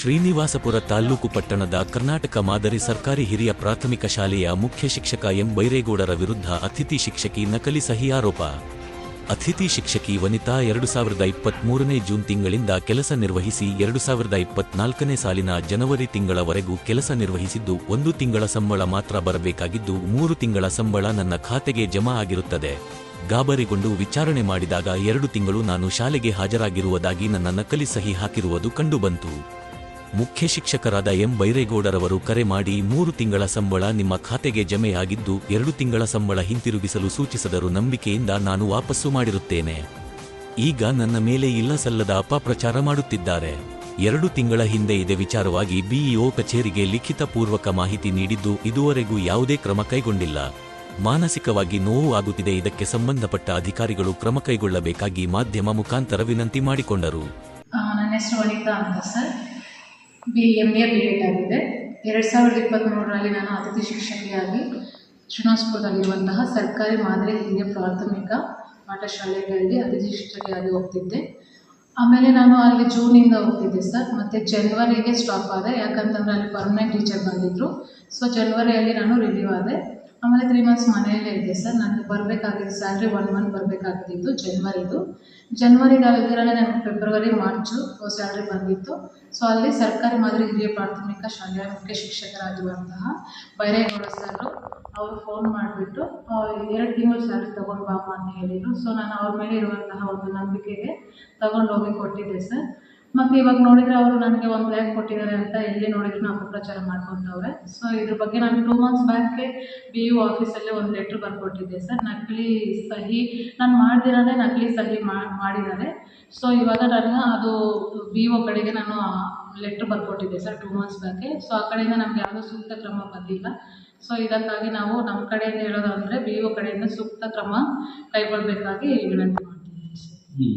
ಶ್ರೀನಿವಾಸಪುರ ತಾಲ್ಲೂಕು ಪಟ್ಟಣದ ಕರ್ನಾಟಕ ಮಾದರಿ ಸರ್ಕಾರಿ ಹಿರಿಯ ಪ್ರಾಥಮಿಕ ಶಾಲೆಯ ಮುಖ್ಯ ಶಿಕ್ಷಕ ಎಂ ಬೈರೇಗೌಡರ ವಿರುದ್ಧ ಅತಿಥಿ ಶಿಕ್ಷಕಿ ನಕಲಿ ಸಹಿ ಆರೋಪ. ಅತಿಥಿ ಶಿಕ್ಷಕಿ ವನಿತಾ ಎರಡು ಸಾವಿರದ ಇಪ್ಪತ್ಮೂರನೇ ಜೂನ್ ತಿಂಗಳಿಂದ ಕೆಲಸ ನಿರ್ವಹಿಸಿ ಎರಡು ಸಾವಿರದ ಇಪ್ಪತ್ನಾಲ್ಕನೇ ಸಾಲಿನ ಜನವರಿ ತಿಂಗಳವರೆಗೂ ಕೆಲಸ ನಿರ್ವಹಿಸಿದ್ದು ಒಂದು ತಿಂಗಳ ಸಂಬಳ ಮಾತ್ರ ಬರಬೇಕಾಗಿದ್ದು ಮೂರು ತಿಂಗಳ ಸಂಬಳ ನನ್ನ ಖಾತೆಗೆ ಜಮಾ ಆಗಿರುತ್ತದೆ. ಗಾಬರಿಗೊಂಡು ವಿಚಾರಣೆ ಮಾಡಿದಾಗ ಎರಡು ತಿಂಗಳು ನಾನು ಶಾಲೆಗೆ ಹಾಜರಾಗಿರುವುದಾಗಿ ನನ್ನ ನಕಲಿ ಸಹಿ ಹಾಕಿರುವುದು ಕಂಡುಬಂತು. ಮುಖ್ಯ ಶಿಕ್ಷಕರಾದ ಎಂ ಬೈರೇಗೌಡರವರು ಕರೆ ಮಾಡಿ ಮೂರು ತಿಂಗಳ ಸಂಬಳ ನಿಮ್ಮ ಖಾತೆಗೆ ಜಮೆಯಾಗಿದ್ದು, ಎರಡು ತಿಂಗಳ ಸಂಬಳ ಹಿಂತಿರುಗಿಸಲು ಸೂಚಿಸಿದರು ನಂಬಿಕೆಯಿಂದ ನಾನು ವಾಪಸ್ಸು ಮಾಡಿರುತ್ತೇನೆ. ಈಗ ನನ್ನ ಮೇಲೆ ಇಲ್ಲ ಸಲ್ಲದ ಅಪಪ್ರಚಾರ ಮಾಡುತ್ತಿದ್ದಾರೆ. ಎರಡು ತಿಂಗಳ ಹಿಂದೆ ಇದೇ ವಿಚಾರವಾಗಿ ಬಿಇಒ ಕಚೇರಿಗೆ ಲಿಖಿತ ಪೂರ್ವಕ ಮಾಹಿತಿ ನೀಡಿದ್ದು, ಇದುವರೆಗೂ ಯಾವುದೇ ಕ್ರಮ ಕೈಗೊಂಡಿಲ್ಲ. ಮಾನಸಿಕವಾಗಿ ನೋವು ಆಗುತ್ತಿದೆ, ಇದಕ್ಕೆ ಸಂಬಂಧಪಟ್ಟ ಅಧಿಕಾರಿಗಳು ಕ್ರಮ ಕೈಗೊಳ್ಳಬೇಕಾಗಿ ಮಾಧ್ಯಮ ಮುಖಾಂತರ ವಿನಂತಿ ಮಾಡಿಕೊಂಡರು. ನನ್ನ ಹೆಸರು ಅಂತ sir. B M A B Ed ಆಗಿದೆ. ಎರಡು ಸಾವಿರದ ಇಪ್ಪತ್ತ್ಮೂರರಲ್ಲಿ ನಾನು ಅತಿಥಿ ಶಿಕ್ಷಕಿಯಾಗಿ ಶ್ರೀನಿವಾಸಪುರದಲ್ಲಿರುವಂತಹ ಸರ್ಕಾರಿ ಮಾದರಿ ಹಿರಿಯ ಪ್ರಾಥಮಿಕ ಪಾಠಶಾಲೆಗಳಲ್ಲಿ ಅತಿಥಿ ಶಿಕ್ಷಕಿಯಾಗಿ ಹೋಗ್ತಿದ್ದೆ. ಆಮೇಲೆ ನಾನು ಅಲ್ಲಿ ಜೂನಿಂದ ಹೋಗ್ತಿದ್ದೆ ಸರ್. ಮತ್ತು ಜನ್ವರಿಗೆ ಸ್ಟಾಪ್ ಆದೆ. ಯಾಕಂತಂದರೆ ಅಲ್ಲಿ ಪರ್ಮನೆಂಟ್ ಟೀಚರ್ ಬಂದಿದ್ದರು ಸೊ ಜನ್ವರಿಯಲ್ಲಿ ನಾನು ರಿಲೀವ್ ಆದೆ. ಆಮೇಲೆ ತ್ರೀ ಮಂತ್ಸ್ ಮನೆಯಲ್ಲೇ ಇದ್ದೆ ಸರ್ ನನಗೆ ಬರಬೇಕಾಗಿದ್ದು ಸ್ಯಾಲ್ರಿ ಒನ್ ಮಂತ್ ಬರಬೇಕಾಗಿದ್ದು ಜನ್ವರಿದು ಜನ್ವರಿದಾಗಿದ್ದರೆ ನನಗೆ ಫೆಬ್ರವರಿ ಮಾರ್ಚು ಸ್ಯಾಲ್ರಿ ಬಂದಿತ್ತು. ಸೊ ಅಲ್ಲಿ ಸರ್ಕಾರಿ ಮಾದರಿ ಹಿರಿಯ ಪ್ರಾಥಮಿಕ ಶಾಲೆಯ ಮುಖ್ಯ ಶಿಕ್ಷಕರಾಗಿರುವಂತಹ ಬೈರೇಗೌಡ ಸರ್ ಅವರು ಫೋನ್ ಮಾಡಿಬಿಟ್ಟು ಎರಡು ತಿಂಗಳು ಸ್ಯಾಲ್ರಿ ತೊಗೊಂಡು ಬಾಮ್ಮ ಅಂತ ಹೇಳಿದರು. ಸೊ ನಾನು ಅವ್ರ ಮೇಲೆ ಇರುವಂತಹ ಒಂದು ನಂಬಿಕೆಗೆ ತಗೊಂಡು ಹೋಗಿ ಕೊಟ್ಟಿದ್ದೆ ಸರ್ ಮತ್ತು ಇವಾಗ ನೋಡಿದರೆ ಅವರು ನನಗೆ ಒಂದು ಲ್ಯಾಕ್ ಕೊಟ್ಟಿದ್ದಾರೆ ಅಂತ ಎಲ್ಲಿ ನೋಡಿದ್ರು ಅಪಪ್ರಚಾರ ಮಾಡ್ಕೊತವ್ರೆ ಸೊ ಇದ್ರ ಬಗ್ಗೆ ನಾನು ಟೂ ಮಂತ್ಸ್ ಬ್ಯಾಕ್ಗೆ ಬಿ ಯು ಆಫೀಸಲ್ಲಿ ಒಂದು ಲೆಟ್ರ್ ಬರ್ಕೊಟ್ಟಿದ್ದೆ. ಸರ್ ನಕಲಿ ಸಹಿ, ನಾನು ಮಾಡ್ದಿರೋದೇ ನಕಲಿ ಸಹಿ ಮಾಡಿದ್ದಾರೆ. ಸೊ ಇವಾಗ ನಾನು ಅದು ಬಿ ಒ ಕಡೆಗೆ ನಾನು ಲೆಟ್ರ್ ಬರ್ಕೊಟ್ಟಿದ್ದೆ ಸರ್ ಟೂ ಮಂತ್ಸ್ ಬ್ಯಾಕೆ ಸೊ ಆ ಕಡೆಯಿಂದ ನಮ್ಗೆ ಯಾವುದೂ ಸೂಕ್ತ ಕ್ರಮ ಬಂದಿಲ್ಲ. ಸೊ ಇದಕ್ಕಾಗಿ ನಾವು ನಮ್ಮ ಕಡೆಯಿಂದ ಹೇಳೋದು ಅಂದರೆ ಬಿ ಒ ಕಡೆಯಿಂದ ಸೂಕ್ತ ಕ್ರಮ ಕೈಗೊಳ್ಳಬೇಕಾಗಿ ವಿನಂತಿ ಮಾಡ್ತೀನಿ